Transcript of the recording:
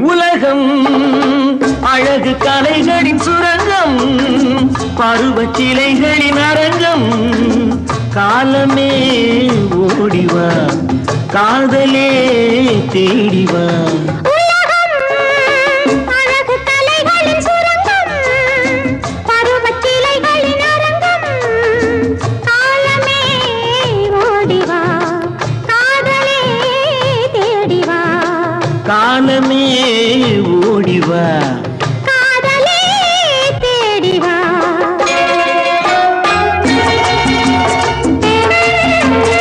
உலகம் அழகு கலைகளின் சுரங்கம் பருவ சிலைகளின் அரங்கம். காலமே ஓடிவா காதலே தேடிவா. தேடிவா காலமே ஓடிவா